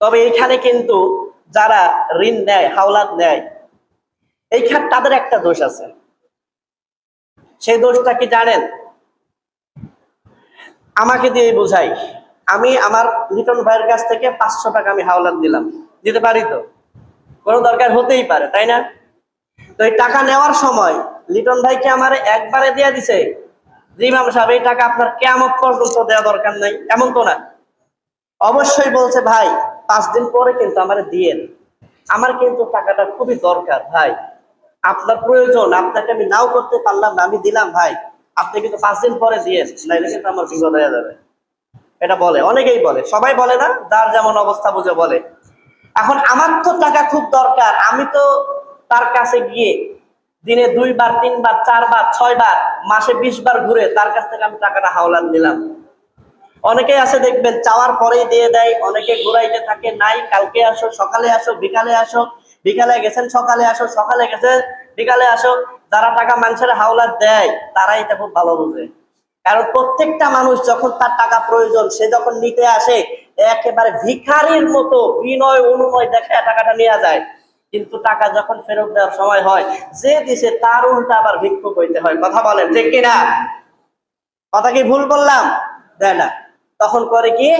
তবে এইখানে কিন্তু যারা ঋণ নেয়, হাওলাত নেয় এইখানে তাদের একটা দোষ আছে। সেই দোষটা কি জানেন? আমাকে দিয়ে বোঝাই। আমি আমার লিটন ভাইয়ের কাছ থেকে পাঁচশো টাকা আমি হাওলাত দিলাম। দিতে পারি তো? কোনো দরকার হতেই পারে, তাই না? তো এই টাকা নেওয়ার সময় লিটন ভাইকে আমার একবারে দিয়ে দিছে। জি ইমাম সাহেব, এই টাকা আপনার কেমন পর্যন্ত দেওয়া দরকার নাই, এমন তো না। অবশ্যই বলছে, ভাই পাঁচ দিন পরে কিন্তু আমার দিয়েন আমার কিন্তু টাকাটা খুবই দরকার, ভাই। আপনার প্রয়োজন, আপনাকে আমি নাও করতে পারলাম না, আমি দিলাম, ভাই। আপনি কিন্তু পাঁচ দিন পরে দিয়েন নাইলে কিন্তু আমার বিপদ হয়ে যাবে। এটা বলে, অনেকেই বলে, সবাই বলে না, যার যেমন অবস্থা বুঝে বলে। এখন আমার তো টাকা খুব দরকার, আমি তো তার কাছে গিয়ে দিনে দুইবার, তিনবার, চারবার, ছয়বার, মাসে বিশ বার ঘুরে তার কাছ থেকে আমি টাকাটা হাওলান নিলাম। অনেকে আছে, দেখবেন, চাওয়ার পরেই দিয়ে দেয়, অনেকে ঘুরাইতে থাকে, নাই, কালকে আসো, সকালে আসো, বিকালে আসো, বিকালে গেছেন, সকালে আসো, সকালে গেছেন, বিকালে আসো, যারা টাকা মানুষের হাওলা দেয়, তারাই এটা খুব ভালো বুঝে। কারণ প্রত্যেকটা মানুষ যখন তার টাকা প্রয়োজন, সে যখন নিতে আসে একেবারে ভিখারির মতো বিনয় অনুময় দেখে টাকাটা নেওয়া যায়। কিন্তু টাকা যখন ফেরত দেওয়ার সময় হয়, যে দিছে, তার উল্টা আবার ভিক্ষুক হইতে হয়। কথা বলেন, ঠিক কিনা? কথা কি ভুল বললাম? দেয় না। তখন করে কি?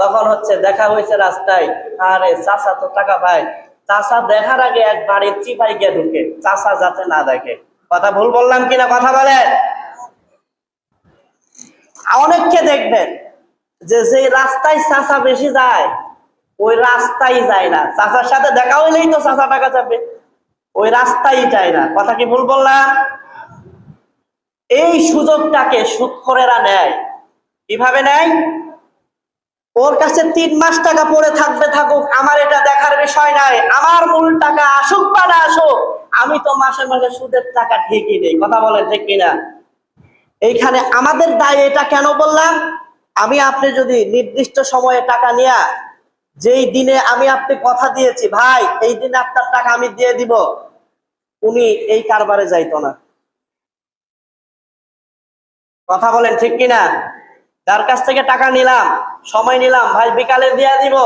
তখন হচ্ছে দেখা হয়েছে রাস্তায়, আরে চাষা তো টাকা পায়। চাষা দেখার আগে এক বাড়ির চিপাই গিয়ে ঢুকে চাষা যাতে না দেখে। কথা ভুল বললাম কিনা কথা বলেন? অনেককে দেখবেন যে যে রাস্তায় চাষা বেশি যায়, ওই রাস্তায় যায় না। চাষার সাথে দেখা হইলেই তো চাষা টাকা যাবে ওই রাস্তায় যায় না। কথা কি ভুল বললাম? এই সুযোগটাকে সুৎখরেরা নেয়। কীভাবে নেয়? ওর কাছে তিন মাস টাকা পড়ে থাকবে থাকুক, আমার এটা দেখার বিষয় নাই। আমার মূল টাকা আসুক বা না আসুক, আমি তো মাসে মাসে সুদের টাকা ঠিকই নেই কথা বলেন ঠিক কিনা? এইখানে আমাদের দায় এটা কেন বললাম? আমি আপনি যদি নির্দিষ্ট সময়ে টাকা নিয়ে, যেই দিনে আমি আপনি কথা দিয়েছি, ভাই, এই দিনে আপনার টাকা আমি দিয়ে দিব, উনি এই কারবারে যাইতো না। কথা বলেন ঠিক কিনা? যার কাছ থেকে টাকা নিলাম, সময় নিলাম, ভাই বিকালে দিয়ে দিব।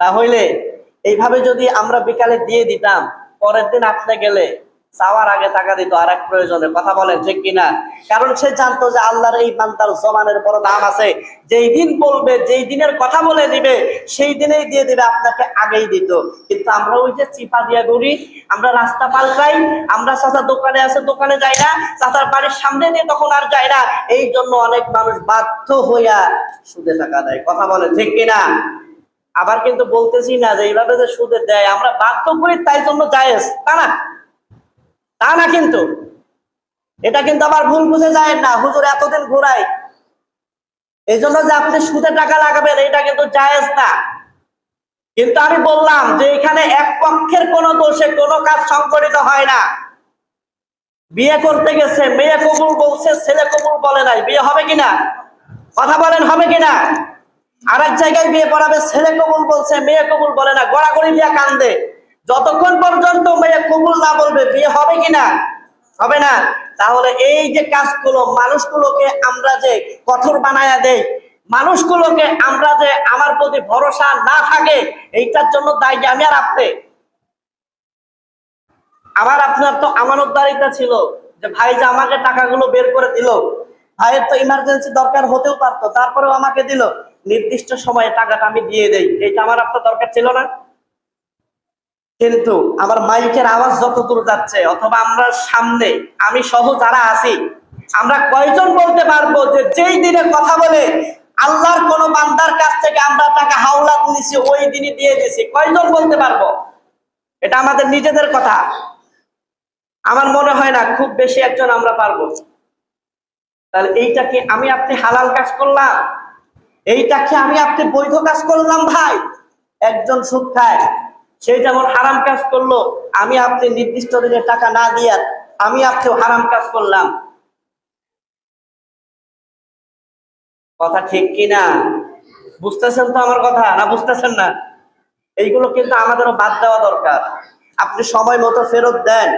তাহলে এইভাবে যদি আমরা বিকালে দিয়ে দিতাম, পরের দিন আপনি গেলে চাওয়ার আগে টাকা দিত আর এক প্রয়োজনে কথা বলেন ঠিক কিনা? কারণ সে জানতো যে আল্লাহর এই বান্দার জমানের বড় দাম আছে। যেই দিন বলবে, যেই দিনের কথা বলে দিবে, সেই দিনেই দিয়ে দিবে, আপনাকে আগেই দিত। কিন্তু আমরা ওই যে চিপা দিয়ে দৌড়ি, আমরা রাস্তা পাল্টাই, আমরা চাচার দোকানে আছে, দোকানে যাই না, চাচার বাড়ির সামনে দিয়ে তখন আর যায় না। এই জন্য অনেক মানুষ বাধ্য হইয়া সুদে টাকা দেয়। কথা বলেন ঠিক কিনা? আবার কিন্তু বলতেছি না যে এইভাবে যে সুদে দেয়, আমরা বাধ্য করি তাই জন্য জায়েজ তা না? তা না কিন্তু। এটা কিন্তু আবার ভুল বুঝে যায় না। হুজুর এতদিন ঘুরাই এই জন্য যে আপনি সুদে টাকা লাগাবেন এটা কিন্তু জায়েজ না। কিন্তু আমি বললাম যে এখানে এক পক্ষের কোনো দোষে কোনো কাজ সংকটিত হয় না। বিয়ে করতে গেছে, মেয়ে কবুল বলছে, ছেলে কবুল বলে নাই। বিয়ে হবে কিনা? কথা বলেন, হবে কিনা? আর এক জায়গায় বিয়ে পড়াবে, ছেলে কবুল বলছে, মেয়ে কবুল বলে না। গড়াগড়ি বিয়ে কান্দে। যতক্ষণ পর্যন্ত মেয়ে কবুল না বলবে, বিয়ে হবে কিনা? হবে না। তাহলে এই যে কাজগুলো, মানুষগুলোকে আমরা যে কঠোর বানায়া দেই, মানুষগুলোকে আমরা যে আমার প্রতি ভরসা না থাকে, এইটার জন্য দায়ী আমি আর আপনি। আমার আপনার তো আমানতদারিতা ছিল যে ভাই যে আমাকে টাকাগুলো বের করে দিল, ভাইয়ের তো ইমার্জেন্সি দরকার হতেও পারতো, তারপরেও আমাকে দিল। নির্দিষ্ট সময়ে টাকাটা আমি দিয়ে দেই, এইটা আমার আপনার দরকার ছিল না। কিন্তু আমার মাইকের আওয়াজ যত দূর যাচ্ছে, অথবা আমরা সামনে, আমি সহ যারা আছি, আমরা কয়জন বলতে পারব যে যেই দিনে কথা বলে, আল্লাহর কোন বান্দার কাছ থেকে আমরা টাকা হাওলাত নিছি ওই দিনই দিয়ে দিছি কয়জন বলতে পারব? এটা আমাদের নিজেদের কথা। আমার মনে হয় না, খুব বেশি একজন আমরা পারব। তাহলে এইটা কি আমি আপনি হালাল কাজ করলাম? এইটা কি আমি আপনি বৈধ কাজ করলাম ভাই? একজন সুদ খায় সে যেমন হারাম কাজ করল, আমি আপনি নির্দিষ্ট দিনে টাকা না দিয়ে আমি আপনি হারাম কাজ করলাম। কথা ঠিক কিনা বুঝতেছেন তো আমার কথা, না বুঝতেছেন না? এইগুলো কিন্তু আমাদেরও বাদ দেওয়া দরকার। আপনি সময় মতো ফেরত দেন।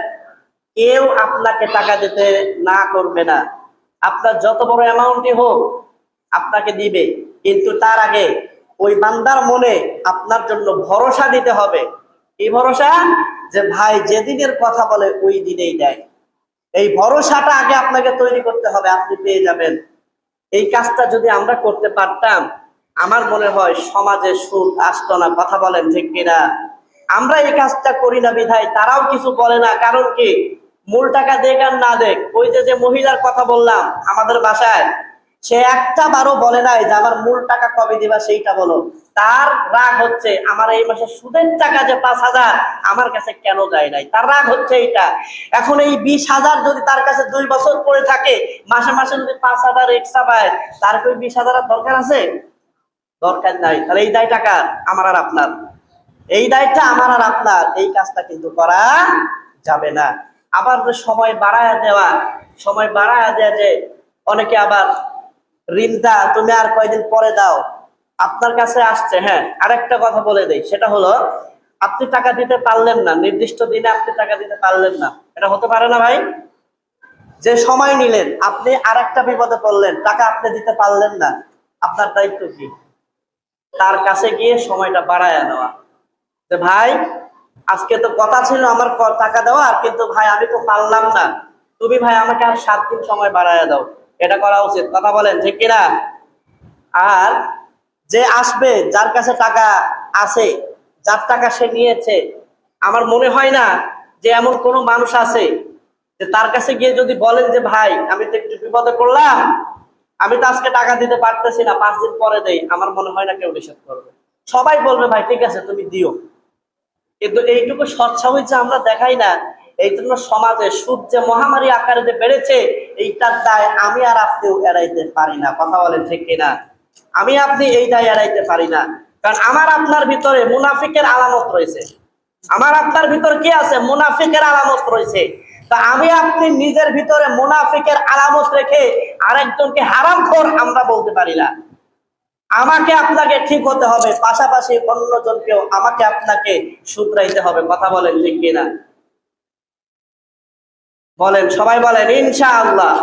কেউ আপনাকে টাকা দিতে না করবে না। আপনার যত বড় অ্যামাউন্টই হোক, আপনাকে দিবে। কিন্তু তার আগে ওই বান্দার মনে আপনার জন্য ভরসা দিতে হবে। এই ভরসা? যে ভাই যেদিনের কথা বলে ওই দিনেই দেয়। এই ভরসাটা আগে আপনাকে তৈরি করতে হবে, আপনি পেয়ে যাবেন। এই কাজটা যদি আমরা করতে পারতাম, আমার মনে হয় সমাজে সুদ আসতো না কথা বলেন ঠিক কিনা? আমরা এই কাজটা করি না বিধায়, তারাও কিছু বলে না। কারণ কি? মূল টাকা দেখ আর না দেখ। ওই যে যে মহিলার কথা বললাম, আমাদের বাসায় সে একটা বারো বলে নাই যে, আমার মূল টাকা কবে দিবা সেইটা বলো। তার রাগ হচ্ছে, আমার এই মাসে সুদের টাকা যে পাঁচ হাজার, আমার কাছে কেন যায় নাই? তার রাগ হচ্ছে এইটা। এখন এই বিশ হাজার যদি তার কাছে দুই বছর পরে থাকে, মাসে মাসে যদি পাঁচ হাজার এক্সট্রা পায়, তার কি বিশ হাজার দরকার আছে? দরকার নাই। তাহলে এই দায় টাকা আমার আর আপনার। এই দায়টা আমার আর আপনার। এই কাজটা কিন্তু করা যাবে না। আবার সময় বাড়ায় দেওয়া, সময় বাড়ায় দেওয়া যে, অনেকে আবার ঋণটা তুমি আর কয়দিন পরে দাও। আপনার কাছে আসছে হ্যাঁ আরেকটা কথা বলে দেই, সেটা হলো, আপনি টাকা দিতে পারলেন না, নির্দিষ্ট দিনে আপনি টাকা দিতে পারলেন না, এটা হতে পারে না ভাই? যে সময় নিলেন, আপনি আরেকটা বিপদে পড়লেন, টাকা আপনি দিতে পারলেন না, আপনার দায়িত্ব কি? তার কাছে গিয়ে সময়টা বাড়ায় নেওয়া। যে ভাই, আজকে তো কথা ছিল আমার টাকা দেওয়ার কিন্তু ভাই আমি তো পারলাম না। তুমি ভাই আমাকে আর সাত দিন সময় বাড়ায় দাও। এটা করা উচিত। কথা বলেন, ঠিক কিনা? আর যে আসবে, যার কাছে টাকা আছে, যার টাকা সে নিয়েছে, আমার মনে হয় না যে এমন কোনো মানুষ আছে যে তার কাছে গিয়ে যদি বলেন যে, ভাই, আমি তো একটু বিপদে পড়লাম, আমি তো আজকে টাকা দিতে পারতেছি না, পাঁচ দিন পরে দেই। আমার মনে হয় না কেউ নিষেধ করবে। সবাই বলবে, ভাই, ঠিক আছে, তুমি দিও। কিন্তু এইটুকু সৎসাহই যে আমরা দেখাই না এই জন্য সমাজে সুদ যে মহামারী আকারে যে বেড়েছে এইটার দায় আমি আর আপনিও এড়াইতে পারি না। কথা বলেন ঠিক কিনা? আমি, আপনি এই দায় এড়াইতে পারি না। কারণ আমার আপনার ভিতরে মুনাফিকের আলামত রয়েছে। আমার আপনার ভিতর কি আছে? মুনাফিকের আলামত রয়েছে। তা আমি, আপনি নিজের ভিতরে মুনাফিকের আলামত রেখে আরেকজনকে হারামখোর আমরা বলতে পারি না। আমাকে আপনাকে ঠিক হতে হবে, পাশাপাশি অন্যজনকেও আমাকে আপনাকে শুধরাইতে হবে। কথা বলেন ঠিক কিনা? বলেন, সবাই বলেন, ইনশাআল্লাহ।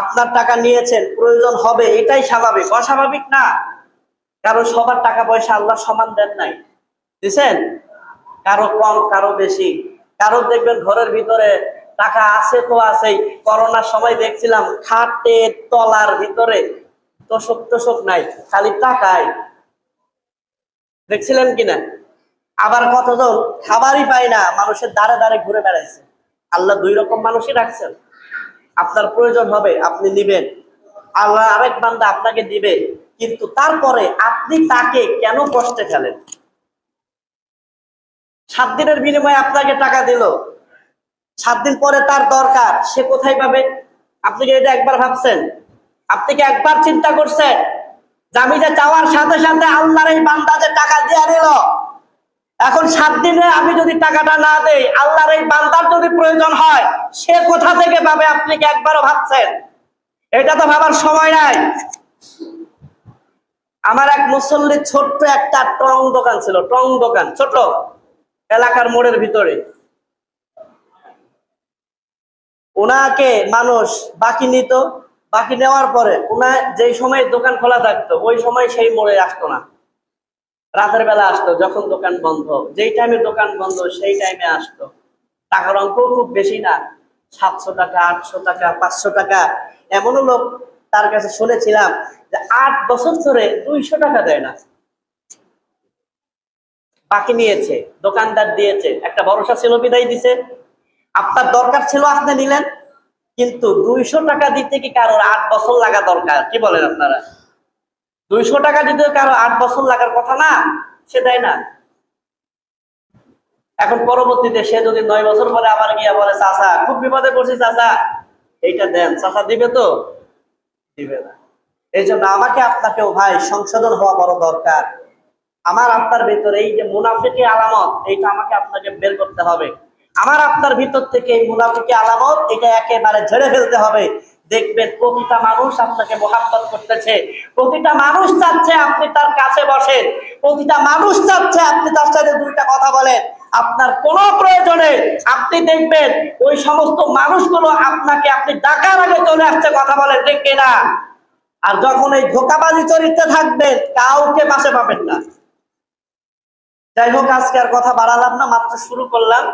আপনার টাকা নিয়েছেন, প্রয়োজন হবে, এটাই স্বাভাবিক। অস্বাভাবিক না। কারণ সবার টাকা পয়সা আল্লাহ সমান দেন নাই। দিছেন? কারও কম, কারও বেশি। কারও দেখবেন ঘরের ভিতরে টাকা আছে তো আছেই। করোনার সময় দেখছিলাম, খাটে তলার ভিতরে তোষক তোষক নাই, খালি টাকায় দেখছিলেন কিনা? আবার কতজন? খাবারই পায় না। মানুষের দ্বারে দ্বারে ঘুরে বেড়াইছে। আল্লাহ দুই রকম মানুষই রাখছেন। আপনার প্রয়োজন হবে, আপনি নিবেন। আল্লাহ আরেক বান্দা আপনাকে দিবে, কিন্তু তারপরে আপনি তাকে কেন কষ্টে ফেলেন? সাত দিনের বিনিময়ে আপনাকে টাকা দিল। সাত দিন পরে তার দরকার, সে কোথায় পাবে? আপনি কি এটা একবার ভাবছেন? আপনি কি একবার চিন্তা করছেন? যে চাওয়ার সাথে সাথে আল্লাহর এই বান্দা যে টাকা দিয়ে নিল এখন সাত দিনে আমি যদি টাকাটা না দেই, আল্লাহর এই বান্দার যদি প্রয়োজন হয়, সে কোথা থেকে পাবে আপনি কি একবারও ভাবছেন? এটা তো ভাবার সময় নাই। আমার এক মুসল্লির ছোট্ট একটা টং দোকান ছিল, টং দোকান ছোট এলাকার মোড়ের ভিতরে। ওনাকে মানুষ বাকি নিত, বাকি নেওয়ার পরে ওনার যেই সময় দোকান খোলা থাকতো, ওই সময় সেই মোড়ে আসতো না। রাতের বেলা আসতো, যখন দোকান বন্ধ। যেই টাইমে দোকান বন্ধ, সেই টাইমে আসতো। টাকার অঙ্ক খুব বেশি না। সাতশো টাকা, আটশো টাকা, পাঁচশো টাকা। এমনও লোক তার কাছে শুনেছিলাম যে আট বছর ধরে দুইশো টাকা দেয় না। বাকি নিয়েছে, দোকানদার দিয়েছে। একটা ভরসা ছিল, বিদায় দিছে। আপনার দরকার ছিল, আপনি নিলেন। কিন্তু দুইশো টাকা দিতে কি কারোর আট বছর লাগা দরকার? কি বলেন আপনারা? দুইশো টাকা দিতে কারও আট বছর লাগার কথা না, সে দেয় না। এখন পরবর্তীতে সে যদি নয় বছর পরে আবার গিয়া বলে, চাচা, খুব বিপদে পড়ছি, চাচা। এইটা দেন, চাচা দিবে তো? দিবে না। এই জন্য আমাকে আপনাকেও ভাই সংশোধন হওয়া বড় দরকার। আমার আপনার ভিতরে এই যে মুনাফিকি আলামত, এইটা আমাকে আপনাকে বের করতে হবে। আমার আপনার ভিতর থেকে এই মুনাফিকি আলামত, এটা একেবারে ঝেড়ে ফেলতে হবে। দেখবেন প্রতিটা মানুষ আপনাকে মোহাব্বত করতেছে। প্রতিটা মানুষ চাচ্ছে আপনি তার কাছে বসেন। প্রতিটা মানুষ চাচ্ছে আপনি তার সাথে দুইটা কথা বলেন। আপনার কোনো প্রয়োজনে আপনি দেখবেন ওই সমস্ত মানুষগুলো আপনাকে আপনি ডাকার আগে চলে আসছে কথা বলেন, ঠিক না আর যখন এই ধোকাবাজি চরিত্রে থাকবেন, কাউকে পাশে পাবেন না। যাই হোক, আজকে আর কথা বাড়ালাম না, মাত্র শুরু করলাম।